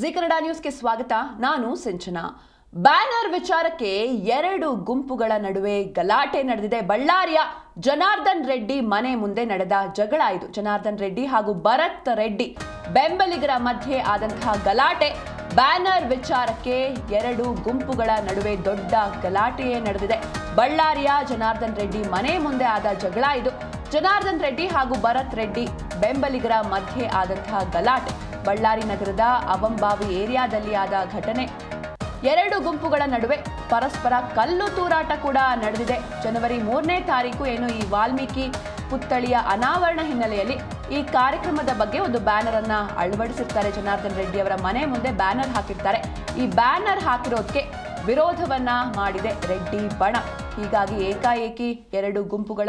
G Kannada ನ್ಯೂಸ್ಗೆ ಸ್ವಾಗತ. ನಾನು ಸಿಂಚನಾ. ಬ್ಯಾನರ್ ವಿಚಾರಕ್ಕೆ ಎರಡು ಗುಂಪುಗಳ ನಡುವೆ ಗಲಾಟೆ ನಡೆದಿದೆ. ಬಳ್ಳಾರಿಯ ಜನಾರ್ದನ್ ರೆಡ್ಡಿ ಮನೆ ಮುಂದೆ ನಡೆದ ಜಗಳ ಇದು. ಜನಾರ್ದನ್ ರೆಡ್ಡಿ ಹಾಗೂ ಭರತ್ ರೆಡ್ಡಿ ಬೆಂಬಲಿಗರ ಮಧ್ಯೆ ಆದಂತಹ ಗಲಾಟೆ. ಬ್ಯಾನರ್ ವಿಚಾರಕ್ಕೆ ಎರಡು ಗುಂಪುಗಳ ನಡುವೆ ದೊಡ್ಡ ಗಲಾಟೆಯೇ ನಡೆದಿದೆ. ಬಳ್ಳಾರಿಯ ಜನಾರ್ದನ್ ರೆಡ್ಡಿ ಮನೆ ಮುಂದೆ ಆದ ಜಗಳ ಇದು. ಜನಾರ್ದನ್ ರೆಡ್ಡಿ ಹಾಗೂ ಭರತ್ ರೆಡ್ಡಿ ಬೆಂಬಲಿಗರ ಮಧ್ಯೆ ಆದಂತಹ ಗಲಾಟೆ ಬಳ್ಳಾರಿ ನಗರದ ಅವಂಬಾವಿ ಏರಿಯಾದಲ್ಲಿ ಆದ ಘಟನೆ. ಎರಡು ಗುಂಪುಗಳ ನಡುವೆ ಪರಸ್ಪರ ಕಲ್ಲು ತೂರಾಟ ಕೂಡ ನಡೆದಿದೆ. ಜನವರಿ ಮೂರನೇ ತಾರೀಕು ಏನು ಈ ವಾಲ್ಮೀಕಿ ಪುತ್ಥಳಿಯ ಅನಾವರಣ ಹಿನ್ನೆಲೆಯಲ್ಲಿ ಈ ಕಾರ್ಯಕ್ರಮದ ಬಗ್ಗೆ ಒಂದು ಬ್ಯಾನರ್ ಅನ್ನ ಅಳವಡಿಸಿರ್ತಾರೆ. ಜನಾರ್ದನ್ ರೆಡ್ಡಿ ಅವರ ಮನೆ ಮುಂದೆ ಬ್ಯಾನರ್ ಹಾಕಿರ್ತಾರೆ. ಈ ಬ್ಯಾನರ್ ಹಾಕಿರೋದಕ್ಕೆ ವಿರೋಧವನ್ನ ಮಾಡಿದೆ ರೆಡ್ಡಿ ಬಣ. ಹೀಗಾಗಿ ಏಕಾಏಕಿ ಎರಡು ಗುಂಪುಗಳ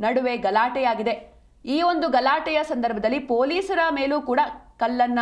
ನಡುವೆ ಗಲಾಟೆಯಾಗಿದೆ. ಈ ಒಂದು ಗಲಾಟೆಯ ಸಂದರ್ಭದಲ್ಲಿ ಪೊಲೀಸರ ಮೇಲೂ ಕೂಡ ಕಲ್ಲನ್ನ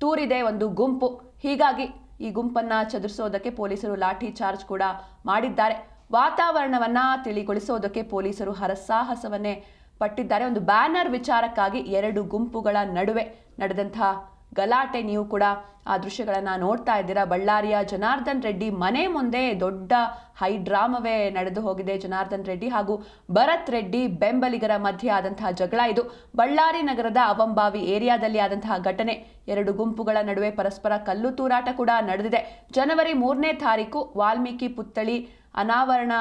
ತೂರಿದೆ ಒಂದು ಗುಂಪು. ಹೀಗಾಗಿ ಈ ಗುಂಪನ್ನ ಚದುರಿಸೋದಕ್ಕೆ ಪೊಲೀಸರು ಲಾಠಿ ಚಾರ್ಜ್ ಕೂಡ ಮಾಡಿದ್ದಾರೆ. ವಾತಾವರಣವನ್ನ ತಿಳಿಗೊಳಿಸೋದಕ್ಕೆ ಪೊಲೀಸರು ಹರಸಾಹಸವನ್ನೇ ಪಟ್ಟಿದ್ದಾರೆ. ಒಂದು ಬ್ಯಾನರ್ ವಿಚಾರಕ್ಕಾಗಿ ಎರಡು ಗುಂಪುಗಳ ನಡುವೆ ನಡೆದಂತಹ ಗಲಾಟೆ, ನೀವು ಕೂಡ ಆ ದೃಶ್ಯಗಳನ್ನು ನೋಡ್ತಾ ಇದ್ದೀರಾ. ಬಳ್ಳಾರಿಯ ಜನಾರ್ದನ್ ರೆಡ್ಡಿ ಮನೆ ಮುಂದೆ ದೊಡ್ಡ ಹೈ ಡ್ರಾಮವೇ ನಡೆದು ಹೋಗಿದೆ ಜನಾರ್ದನ್ ರೆಡ್ಡಿ ಹಾಗೂ ಭರತ್ ರೆಡ್ಡಿ ಬೆಂಬಲಿಗರ ಮಧ್ಯೆ ಆದಂತಹ ಜಗಳ ಇದು. ಬಳ್ಳಾರಿ ನಗರದ ಅವಂಬಾವಿ ಏರಿಯಾದಲ್ಲಿ ಆದಂತಹ ಘಟನೆ. ಎರಡು ಗುಂಪುಗಳ ನಡುವೆ ಪರಸ್ಪರ ಕಲ್ಲು ತೂರಾಟ ಕೂಡ ನಡೆದಿದೆ. ಜನವರಿ ಮೂರನೇ ತಾರೀಕು ವಾಲ್ಮೀಕಿ ಪುತ್ಥಳಿ ಅನಾವರಣ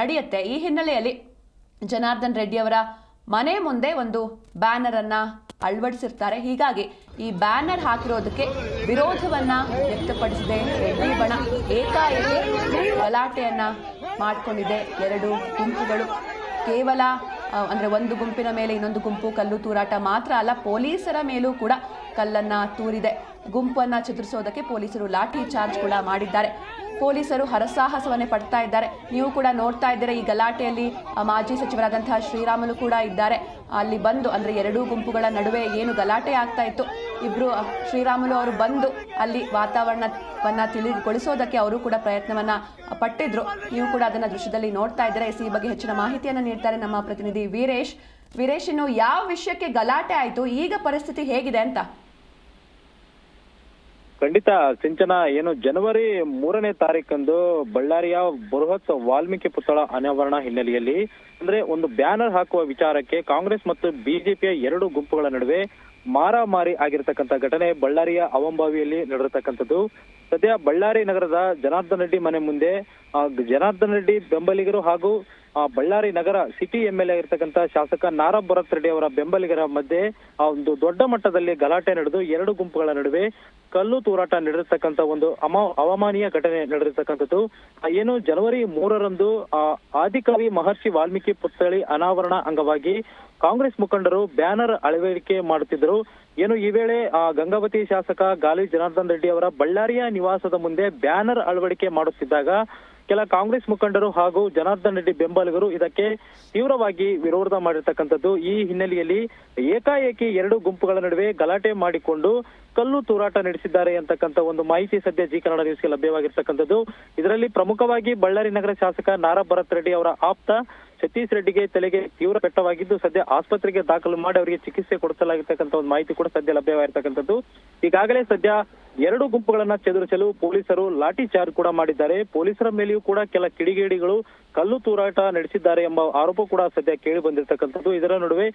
ನಡೆಯುತ್ತೆ. ಈ ಹಿನ್ನೆಲೆಯಲ್ಲಿ ಜನಾರ್ದನ್ ರೆಡ್ಡಿ ಅವರ ಮನೆ ಮುಂದೆ ಒಂದು ಬ್ಯಾನರ್ ಅನ್ನ ಅಳವಡಿಸಿರ್ತಾರೆ. ಹೀಗಾಗಿ ಈ ಬ್ಯಾನರ್ ಹಾಕಿರೋದಕ್ಕೆ ವಿರೋಧವನ್ನ ವ್ಯಕ್ತಪಡಿಸಿದೆ ರೆಡ್ಡಿ ಬಣ ಏಕಾಏಕಿ ಗಲಾಟೆಯನ್ನ ಮಾಡಿಕೊಂಡಿದೆ ಎರಡು ಗುಂಪುಗಳು. ಕೇವಲ ಅಂದ್ರೆ ಒಂದು ಗುಂಪಿನ ಮೇಲೆ ಇನ್ನೊಂದು ಗುಂಪು ಕಲ್ಲು ತೂರಾಟ ಮಾತ್ರ ಅಲ್ಲ, ಪೊಲೀಸರ ಮೇಲೂ ಕೂಡ ಕಲ್ಲನ್ನ ತೂರಿದೆ. ಗುಂಪನ್ನ ಚದುರಿಸೋದಕ್ಕೆ ಪೊಲೀಸರು ಲಾಠಿ ಚಾರ್ಜ್ ಕೂಡ ಮಾಡಿದ್ದಾರೆ. ಪೊಲೀಸರು ಹರಸಾಹಸವನ್ನೇ ಪಡ್ತಾ ಇದ್ದಾರೆ. ನೀವು ಕೂಡ ನೋಡ್ತಾ ಇದ್ದೀರ, ಈ ಗಲಾಟೆಯಲ್ಲಿ ಮಾಜಿ ಸಚಿವರಾದಂತಹ ಶ್ರೀರಾಮುಲು ಕೂಡ ಇದ್ದಾರೆ. ಅಲ್ಲಿ ಬಂದು, ಅಂದರೆ ಎರಡೂ ಗುಂಪುಗಳ ನಡುವೆ ಏನು ಗಲಾಟೆ ಆಗ್ತಾ ಇತ್ತು? ಇಬ್ಬರು ಶ್ರೀರಾಮುಲು ಅವರು ಬಂದು ಅಲ್ಲಿ ವಾತಾವರಣವನ್ನು ತಿಳಿಗೊಳಿಸೋದಕ್ಕೆ ಅವರು ಕೂಡ ಪ್ರಯತ್ನವನ್ನು ಪಟ್ಟಿದ್ರು. ನೀವು ಕೂಡ ಅದನ್ನು ದೃಶ್ಯದಲ್ಲಿ ನೋಡ್ತಾ ಇದ್ದಾರೆ. ಎಸ್ ಈ ಬಗ್ಗೆ ಹೆಚ್ಚಿನ ಮಾಹಿತಿಯನ್ನು ನೀಡ್ತಾರೆ ನಮ್ಮ ಪ್ರತಿನಿಧಿ ವೀರೇಶ್. ವೀರೇಶ್, ಇನ್ನು ಯಾವ ವಿಷಯಕ್ಕೆ ಗಲಾಟೆ ಆಯಿತು? ಈಗ ಪರಿಸ್ಥಿತಿ ಹೇಗಿದೆ ಅಂತ? ಖಂಡಿತ ಸಿಂಚನ, ಏನು ಜನವರಿ ಮೂರನೇ ತಾರೀಕಂದು ಬಳ್ಳಾರಿಯ ಬೃಹತ್ ವಾಲ್ಮೀಕಿ ಪುತ್ಥಳ ಅನಾವರಣ ಹಿನ್ನೆಲೆಯಲ್ಲಿ, ಅಂದ್ರೆ ಒಂದು ಬ್ಯಾನರ್ ಹಾಕುವ ವಿಚಾರಕ್ಕೆ ಕಾಂಗ್ರೆಸ್ ಮತ್ತು ಬಿಜೆಪಿಯ ಎರಡು ಗುಂಪುಗಳ ನಡುವೆ ಮಾರಾಮಾರಿ ಆಗಿರತಕ್ಕಂತ ಘಟನೆ ಬಳ್ಳಾರಿಯ ಅವಂಬಾವಿಯಲ್ಲಿ ನಡೆದಿರ್ತಕ್ಕಂಥದ್ದು. ಸದ್ಯ ಬಳ್ಳಾರಿ ನಗರದ ಜನಾರ್ದನ್ ರೆಡ್ಡಿ ಮನೆ ಮುಂದೆ ಜನಾರ್ದನ ರೆಡ್ಡಿ ಬೆಂಬಲಿಗರು ಹಾಗೂ ಬಳ್ಳಾರಿ ನಗರ ಸಿಟಿ ಎಂ ಎಲ್ ಎ ಶಾಸಕ ನಾರಾ ಭರತ್ ರೆಡ್ಡಿ ಅವರ ಬೆಂಬಲಿಗರ ಮಧ್ಯೆ, ಆ, ಒಂದು ದೊಡ್ಡ ಮಟ್ಟದಲ್ಲಿ ಗಲಾಟೆ ನಡೆದು ಎರಡು ಗುಂಪುಗಳ ನಡುವೆ ಕಲ್ಲು ತೂರಾಟ ನಡೆದಿರ್ತಕ್ಕಂಥ ಒಂದು ಅಮ, ಅವಮಾನೀಯ ಘಟನೆ ನಡೆದಿರ್ತಕ್ಕಂಥದ್ದು. ಏನು ಜನವರಿ ಮೂರರಂದು ಆದಿಕವಿ ಮಹರ್ಷಿ ವಾಲ್ಮೀಕಿ ಪುತ್ಥಳಿ ಅನಾವರಣ ಅಂಗವಾಗಿ ಕಾಂಗ್ರೆಸ್ ಮುಖಂಡರು ಬ್ಯಾನರ್ ಅಳವಡಿಕೆ ಮಾಡುತ್ತಿದ್ದರು. ಏನು ಈ ವೇಳೆ ಗಂಗಾವತಿ ಶಾಸಕ ಗಾಲಿ ಜನಾರ್ದನ್ ರೆಡ್ಡಿ ಅವರ ಬಳ್ಳಾರಿಯ ನಿವಾಸದ ಮುಂದೆ ಬ್ಯಾನರ್ ಅಳವಡಿಕೆ ಮಾಡುತ್ತಿದ್ದಾಗ ಕೆಲ ಕಾಂಗ್ರೆಸ್ ಮುಖಂಡರು ಹಾಗೂ ಜನಾರ್ದನ್ ರೆಡ್ಡಿ ಬೆಂಬಲಿಗರು ಇದಕ್ಕೆ ತೀವ್ರವಾಗಿ ವಿರೋಧ ಮಾಡಿರ್ತಕ್ಕಂಥದ್ದು. ಈ ಹಿನ್ನೆಲೆಯಲ್ಲಿ ಏಕಾಏಕಿ ಎರಡು ಗುಂಪುಗಳ ನಡುವೆ ಗಲಾಟೆ ಮಾಡಿಕೊಂಡು ಕಲ್ಲು ತೂರಾಟ ನಡೆಸಿದ್ದಾರೆ ಅಂತಕ್ಕಂಥ ಒಂದು ಮಾಹಿತಿ ಸದ್ಯ ಜಿ ಕನ್ನಡ ನ್ಯೂಸ್ಗೆ ಲಭ್ಯವಾಗಿರ್ತಕ್ಕಂಥದ್ದು. ಇದರಲ್ಲಿ ಪ್ರಮುಖವಾಗಿ ಬಳ್ಳಾರಿ ನಗರ ಶಾಸಕ ನಾರಾ ಭರತ್ ರೆಡ್ಡಿ ಅವರ ಆಪ್ತ ಸತೀಶ್ ರೆಡ್ಡಿಗೆ ತಲೆಗೆ ತೀವ್ರ ಪೆಟ್ಟವಾಗಿದ್ದು ಸದ್ಯ ಆಸ್ಪತ್ರೆಗೆ ದಾಖಲು ಮಾಡಿ ಅವರಿಗೆ ಚಿಕಿತ್ಸೆ ಕೊಡಿಸಲಾಗಿರ್ತಕ್ಕಂಥ ಒಂದು ಮಾಹಿತಿ ಕೂಡ ಸದ್ಯ ಲಭ್ಯವಾಗಿರ್ತಕ್ಕಂಥದ್ದು. ಈಗಾಗಲೇ ಸದ್ಯ ಎರಡು ಗುಂಪುಗಳನ್ನ ಚದುರಿಸಲು ಪೊಲೀಸರು ಲಾಠಿ ಚಾರ್ಜ್ ಕೂಡ ಮಾಡಿದ್ದಾರೆ. ಪೊಲೀಸರ ಮೇಲೆಯೂ ಕೂಡ ಕೆಲ ಕಿಡಿಗೇಡಿಗಳು ಕಲ್ಲು ತೂರಾಟ ನಡೆಸಿದ್ದಾರೆ ಎಂಬ ಆರೋಪ ಕೂಡ ಸದ್ಯ ಕೇಳಿ ಬಂದಿರತಕ್ಕಂಥದ್ದು. ಇದರ ನಡುವೆ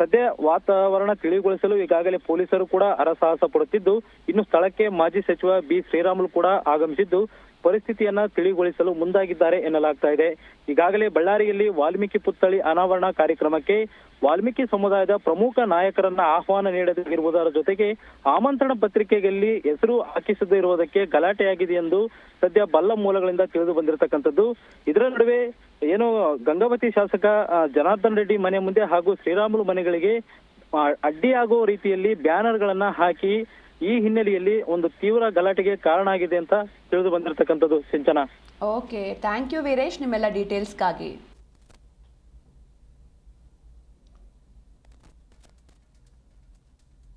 ಸದ್ಯ ವಾತಾವರಣ ತಿಳಿಗೊಳಿಸಲು ಈಗಾಗಲೇ ಪೊಲೀಸರು ಕೂಡ ಅರಸಾಹಸ ಪಡುತ್ತಿದ್ದು, ಇನ್ನು ಸ್ಥಳಕ್ಕೆ ಮಾಜಿ ಸಚಿವ ಬಿ ಶ್ರೀರಾಮುಲು ಕೂಡ ಆಗಮಿಸಿದ್ದು. ಪರಿಸ್ಥಿತಿಯನ್ನ ತಿಳಿಗೊಳಿಸಲು ಮುಂದಾಗಿದ್ದಾರೆ ಎನ್ನಲಾಗ್ತಾ ಇದೆ. ಈಗಾಗಲೇ ಬಳ್ಳಾರಿಯಲ್ಲಿ ವಾಲ್ಮೀಕಿ ಪುತ್ಥಳಿ ಅನಾವರಣ ಕಾರ್ಯಕ್ರಮಕ್ಕೆ ವಾಲ್ಮೀಕಿ ಸಮುದಾಯದ ಪ್ರಮುಖ ನಾಯಕರನ್ನ ಆಹ್ವಾನ ನೀಡದಿರುವುದರ ಜೊತೆಗೆ ಆಮಂತ್ರಣ ಪತ್ರಿಕೆಯಲ್ಲಿ ಹೆಸರು ಹಾಕಿಸದೇ ಇರುವುದಕ್ಕೆ ಗಲಾಟೆಯಾಗಿದೆ ಎಂದು ಸದ್ಯ ಬಲ್ಲ ಮೂಲಗಳಿಂದ ತಿಳಿದು ಬಂದಿರತಕ್ಕಂಥದ್ದು. ಇದರ ನಡುವೆ ಏನು ಗಂಗಾವತಿ ಶಾಸಕ ಜನಾರ್ದನ್ ರೆಡ್ಡಿ ಮನೆ ಮುಂದೆ ಹಾಗೂ ಶ್ರೀರಾಮುಲು ಮನೆಗಳಿಗೆ ಅಡ್ಡಿಯಾಗುವ ರೀತಿಯಲ್ಲಿ ಬ್ಯಾನರ್ಗಳನ್ನ ಹಾಕಿ ಈ ಹಿನ್ನೆಲೆಯಲ್ಲಿ ಒಂದು ತೀವ್ರ ಗಲಾಟೆಗೆ ಕಾರಣ ಆಗಿದೆ ಅಂತ ತಿಳಿದು ಬಂದಿರತಕ್ಕಂಥದ್ದು Sinchana. Okay thank you Veeresh ನಿಮ್ಮೆಲ್ಲ ಡೀಟೇಲ್ಸ್ಗಾಗಿ